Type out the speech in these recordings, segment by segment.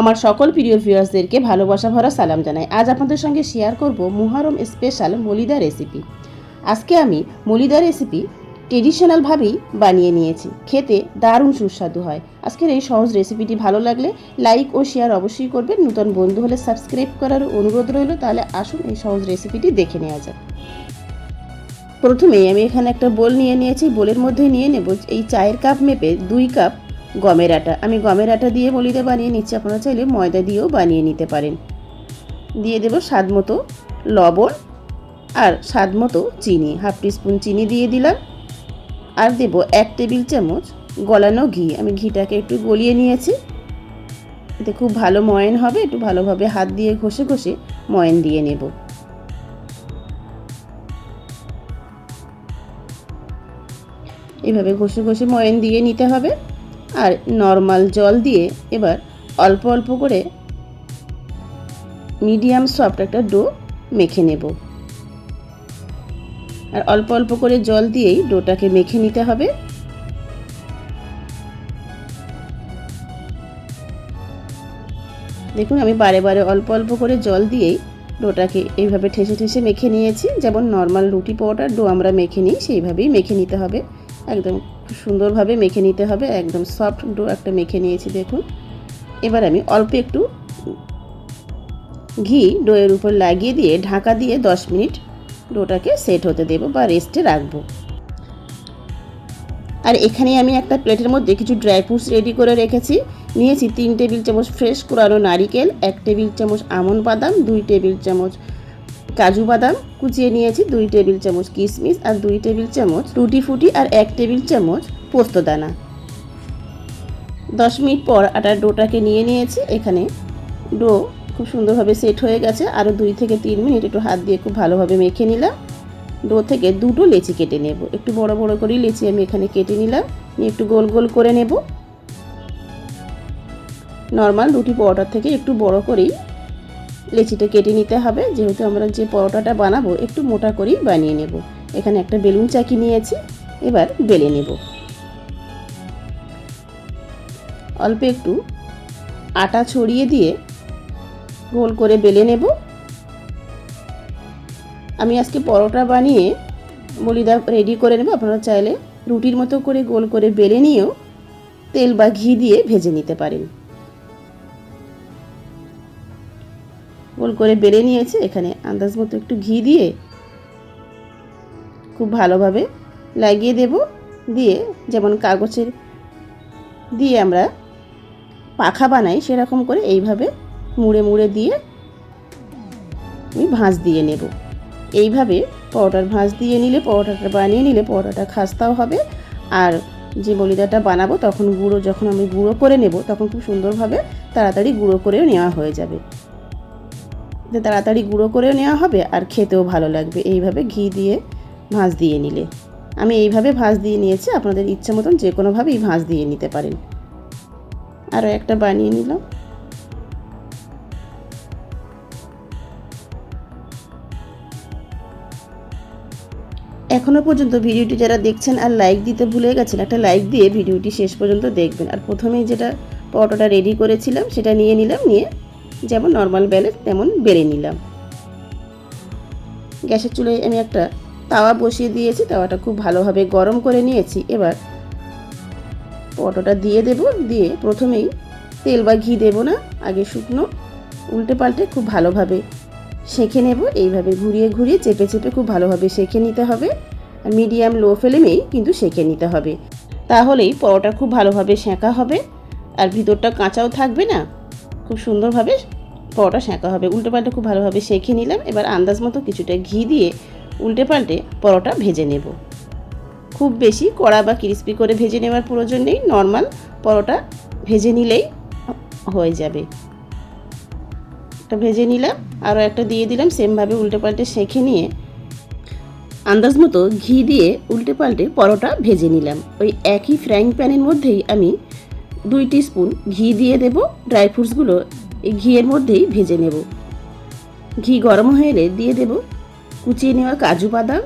আমার সকল প্রিয় ভিউয়ার্সদেরকে ভালোবাসা ভরা সালাম জানাই। আজ আপনাদের সঙ্গে শেয়ার করব মুহারম স্পেশাল মলিদা রেসিপি আজকে আমি মলিদা রেসিপি ট্রেডিশনালভাবেই বানিয়ে নিয়েছি। খেতে দারুণ সুস্বাদু হয়। আজকের এই সহজ রেসিপিটি ভালো লাগলে লাইক ও শেয়ার অবশ্যই করবেন। নূতন বন্ধু হলে সাবস্ক্রাইব করার অনুরোধ রইল। তাহলে আসুন এই সহজ রেসিপিটি দেখে নেওয়া যাক। প্রথমেই আমি এখানে একটা বোল নিয়ে নিয়েছি। বোলের মধ্যে নিয়ে নেব এই চায়ের কাপ মেপে দুই কাপ গমের আটা। আমি গমের আটা দিয়ে বলিতে বানিয়ে নিচ্ছি। আপনারা চাইলে ময়দা দিয়েও বানিয়ে নিতে পারেন। দিয়ে দেব স্বাদ মতো লবণ আর স্বাদ মতো চিনি। হাফ টিস্পুন চিনি দিয়ে দিলাম। আর দেব এক টেবিল চামচ গলানো ঘি। আমি ঘিটাকে একটু গলিয়ে নিয়েছি। এতে খুব ভালো ময়ন হবে। একটু ভালোভাবে হাত দিয়ে ঘষে ঘষে ময়ন দিয়ে নেব। এভাবে ঘষে ঘষে ময়ন দিয়ে নিতে হবে। আর নর্মাল জল দিয়ে এবার অল্প অল্প করে মিডিয়াম সফট একটা ডো মেখে নেব। আর অল্প অল্প করে জল দিয়েই ডোটাকে মেখে নিতে হবে। দেখুন, আমি বারে বারে অল্প অল্প করে জল দিয়েই ডোটাকে এইভাবে ঠেসে ঠেসে মেখে নিয়েছি। যেমন নর্মাল রুটি পাউডার ডো আমরা মেখে নিই, সেইভাবেই মেখে নিতে হবে। একদম সুন্দরভাবে মেখে নিতে হবে, একদম সফট ডো একটা মেখে নিয়েছি দেখুন। এবার আমি অল্প একটু ঘি ডোয়ের উপর লাগিয়ে দিয়ে ঢাকা দিয়ে দশ মিনিট ডোটাকে সেট হতে দেবো বা রেস্টে রাখব। আর এখানে আমি একটা প্লেটের মধ্যে কিছু ড্রাই ফ্রুটস রেডি করে রেখেছি। নিয়েছি তিন টেবিল চামচ ফ্রেশ কোরানো নারিকেল, এক টেবিল চামচ আমন্ড বাদাম, দুই টেবিল চামচ কাজু বাদাম কুচিয়ে নিয়েছি, দুই টেবিল চামচ কিশমিশ আর দুই টেবিল চামচ টুটি ফুটি আর এক টেবিল চামচ পোস্তদানা দশ মিনিট পর আটার ডোটাকে নিয়ে নিয়েছি, এখানে ডো খুব সুন্দরভাবে সেট হয়ে গেছে আরও দুই থেকে তিন মিনিট একটু হাত দিয়ে খুব ভালোভাবে মেখে নিলাম। ডো থেকে দুটো লেচি কেটে নেব, একটু বড় বড় করেই লেচি আমি এখানে কেটে নিলাম, নিয়ে একটু গোল গোল করে নেব। নর্মাল রুটি পরোটার থেকে একটু বড় করেই লেচিটা কেটে নিতে হবে। যেহেতু আমরা যে পরোটাটা বানাবো, একটু মোটা করেই বানিয়ে নেব। এখানে একটা বেলুন চাকি নিয়েছি, এবার বেলে নেব। অল্প একটু আটা ছড়িয়ে দিয়ে গোল করে বেলে নেব। আমি আজকে পরোটা বানিয়ে বলিদা রেডি করে নেব। আপনারা চাইলে রুটির মতো করে গোল করে বেলে নিয়েও তেল বা ঘি দিয়ে ভেজে নিতে পারেন। গোল করে বেলে নিয়েছে। এখানে আন্দাজ মতো একটু ঘি দিয়ে খুব ভালোভাবে লাগিয়ে দেব। দিয়ে যেমন কাগজের দিয়ে আমরা পাখা বানাই, সেরকম করে এইভাবে মুড়ে মুড়ে দিয়ে আমি ভাঁজ দিয়ে নেব। এইভাবে পরোটার ভাঁজ দিয়ে নিলে, পরোটাটা বানিয়ে নিলে পরোটাটা খাস্তাও হবে। আর যে বলিদাটা বানাবো, তখন গুঁড়ো যখন আমি গুঁড়ো করে নেব, তখন খুব সুন্দরভাবে তাড়াতাড়ি গুঁড়ো করেও নেওয়া হয়ে যাবে। তাড়াতাড়ি গুঁড়ো করেও নেওয়া হবে আর খেতেও ভালো লাগবে। এইভাবে ঘি দিয়ে ভাঁজ দিয়ে নিলে। আমি এইভাবে ভাঁজ দিয়ে নিয়েছি, আপনাদের ইচ্ছা মতন যে কোনোভাবেই ভাঁজ দিয়ে নিতে পারেন। আরও একটা বানিয়ে নিলাম। এখনও পর্যন্ত ভিডিওটি যারা দেখছেন আর লাইক দিতে ভুলে গেছেন, একটা লাইক দিয়ে ভিডিওটি শেষ পর্যন্ত দেখবেন। আর প্রথমেই যেটা পরোটাটা রেডি করেছিলাম, সেটা নিয়ে নিলাম, নিয়ে যেমন নর্মাল বেলে তেমন বেড়ে নিলাম। গ্যাসের চুলে আমি একটা তাওয়া বসিয়ে দিয়েছি, তাওয়াটা খুব ভালোভাবে গরম করে নিয়েছি। এবার পটোটা দিয়ে দেব, দিয়ে প্রথমেই তেল বা ঘি দেব না, আগে শুকনো, উল্টে পাল্টে খুব ভালোভাবে সেঁকে নেব। এইভাবে ঘুরিয়ে ঘুরিয়ে চেপে চেপে খুব ভালোভাবে সেঁকে নিতে হবে। আর মিডিয়াম লো ফ্লেমেই কিন্তু সেঁকে নিতে হবে। তাহলেই পরোটা খুব ভালোভাবে সেঁকা হবে। আর ভিতরটা কাঁচাও থাকবে না খুব সুন্দরভাবে পরোটা সেঁকা হবে। উল্টে পাল্টে খুব ভালোভাবে সেঁকে নিলাম। এবার আন্দাজ মতো কিছুটা ঘি দিয়ে উল্টে পাল্টে পরোটা ভেজে নেব। খুব বেশি কড়া বা ক্রিস্পি করে ভেজে নেওয়ার প্রয়োজন নেই। নর্মাল পরোটা ভেজে নিলেই হয়ে যাবে। একটা ভেজে নিলাম। আরও একটা দিয়ে দিলাম। সেমভাবে উল্টে পাল্টে সেঁকে নিয়ে আন্দাজ মতো ঘি দিয়ে উল্টে পাল্টে পরোটা ভেজে নিলাম। ওই একই ফ্রাইং প্যানের মধ্যেই আমি দুই স্পুন ঘি দিয়ে দেব, ড্রাই ফ্রুটসগুলো এই ঘিয়ের মধ্যেই ভেজে নেব। ঘি গরম হয়ে এলে দিয়ে দেব কুচিয়ে নেওয়া কাজু বাদাম,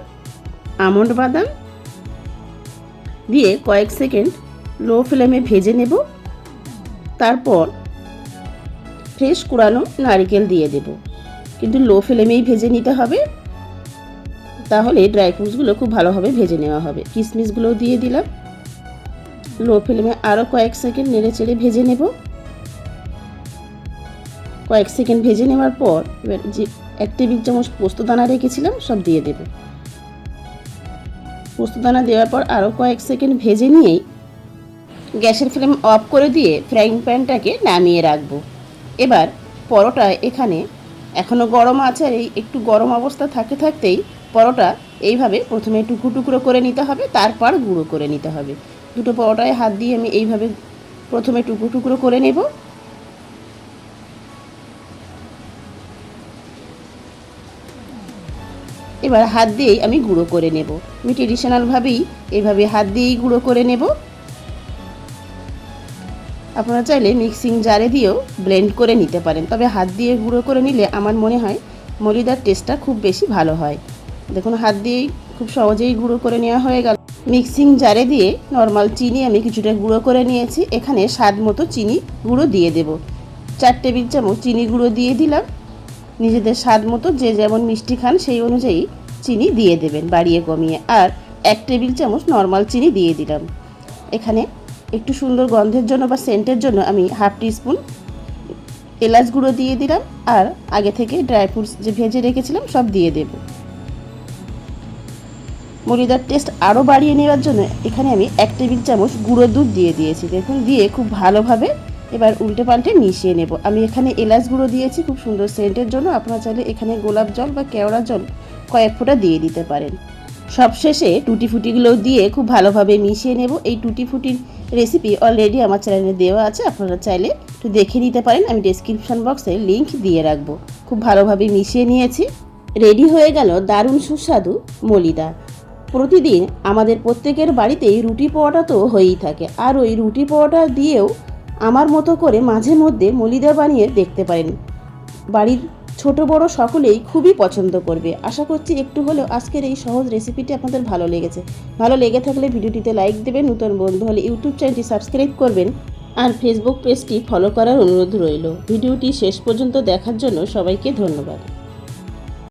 আমন্ড বাদাম। দিয়ে কয়েক সেকেন্ড লো ফ্লেমে ভেজে নেব। তারপর ফ্রেশ কুড়ানো নারকেল দিয়ে দেব। কিন্তু লো ফ্লেমেই ভেজে নিতে হবে। তাহলে ড্রাই ফ্রুটসগুলো খুব ভালোভাবে ভেজে নেওয়া হবে। কিশমিশগুলোও দিয়ে দিলাম। লো ফ্লেমে আরও কয়েক সেকেন্ড নেড়ে চেড়ে ভেজে নেব। কয়েক সেকেন্ড ভেজে নেওয়ার পর এবার যে এক টেবিল চামচ পোস্তদানা রেখেছিলাম, সব দিয়ে দেব। পোস্তদানা দেওয়ার পর আরও কয়েক সেকেন্ড ভেজে নিয়েই গ্যাসের ফ্লেম অফ করে দিয়ে ফ্রাইং প্যানটাকে নামিয়ে রাখব। এবার পরোটা এখানে এখনও গরম আছে আর এই একটু গরম অবস্থা থাকতে থাকতেই পরোটা এইভাবে প্রথমে টুকরো টুকরো করে নিতে হবে, তারপর গুঁড়ো করে নিতে হবে। দুটো পরোটায় হাত দিয়ে আমি এইভাবে প্রথমে টুকরো টুকরো করে নেব। এবার হাত দিয়েই আমি গুঁড়ো করে নেব। আমি ট্রেডিশনালভাবেই এইভাবে হাত দিয়েই গুঁড়ো করে নেব। আপনারা চাইলে মিক্সিং জারে দিয়েও ব্লেন্ড করে নিতে পারেন। তবে হাত দিয়ে গুঁড়ো করে নিলে আমার মনে হয় মলিদার টেস্টটা খুব বেশি ভালো হয়। দেখুন, হাত দিয়েই খুব সহজেই গুঁড়ো করে নেওয়া হয়ে গেল। মিক্সিং জারে দিয়ে নর্মাল চিনি আমি কিছুটা গুঁড়ো করে নিয়েছি। এখানে স্বাদ মতো চিনি গুঁড়ো দিয়ে দেব। চার টেবিল চামচ চিনি গুঁড়ো দিয়ে দিলাম। নিজেদের স্বাদ মতো যে যেমন মিষ্টি খান, সেই অনুযায়ী চিনি দিয়ে দেবেন বাড়িয়ে কমিয়ে। আর এক টেবিল চামচ নর্মাল চিনি দিয়ে দিলাম। এখানে একটু সুন্দর গন্ধের জন্য বা সেন্টের জন্য আমি হাফ টিস্পুন এলাচ গুঁড়ো দিয়ে দিলাম। আর আগে থেকে ড্রাই ফ্রুটস যে ভেজে রেখেছিলাম, সব দিয়ে দেব। মরিদার টেস্ট আরও বাড়িয়ে নেওয়ার জন্য এখানে আমি এক টেবিল চামচ গুঁড়ো দুধ দিয়ে দিয়েছি। দেখুন, দিয়ে খুব ভালোভাবে এবার উল্টে পাল্টে মিশিয়ে নেব। আমি এখানে এলাচ গুঁড়ো দিয়েছি, খুব সুন্দর সেন্টের জন্য। আপনারা চাইলে এখানে গোলাপ জল বা কেওড়া জল কয়েক ফোঁটা দিয়ে দিতে পারেন। সবশেষে টুটি ফুটিগুলো দিয়ে খুব ভালোভাবে মিশিয়ে নেব। এই টুটি ফুটির রেসিপি অলরেডি আমার চ্যানেলে দেওয়া আছে। আপনারা চাইলে একটু দেখে নিতে পারেন। আমি ডেসক্রিপশন বক্সে লিংক দিয়ে রাখব। খুব ভালোভাবে মিশিয়ে নিয়েছি। রেডি হয়ে গেল দারুণ সুস্বাদু মলিদা। প্রতিদিন আমাদের প্রত্যেকের বাড়িতেই রুটি পোয়াটা তো হয়েই থাকে। আর ওই রুটি পোয়াটা দিয়েও আমার মতো করে মাঝে মধ্যে মলিদা বানিয়ে দেখতে পারেন। বাড়ির ছোট বড় সকলেই খুবই পছন্দ করবে। আশা করছি একটু হলেও আজকের এই সহজ রেসিপিটি আপনাদের ভালো লেগেছে। ভালো লেগে থাকলে ভিডিওটিতে লাইক দেবেন, নতুন বন্ধু হলে ইউটিউব চ্যানেলটি সাবস্ক্রাইব করবেন আর ফেসবুক পেজটি ফলো করার অনুরোধ রইল। ভিডিওটি শেষ পর্যন্ত দেখার জন্য সবাইকে ধন্যবাদ।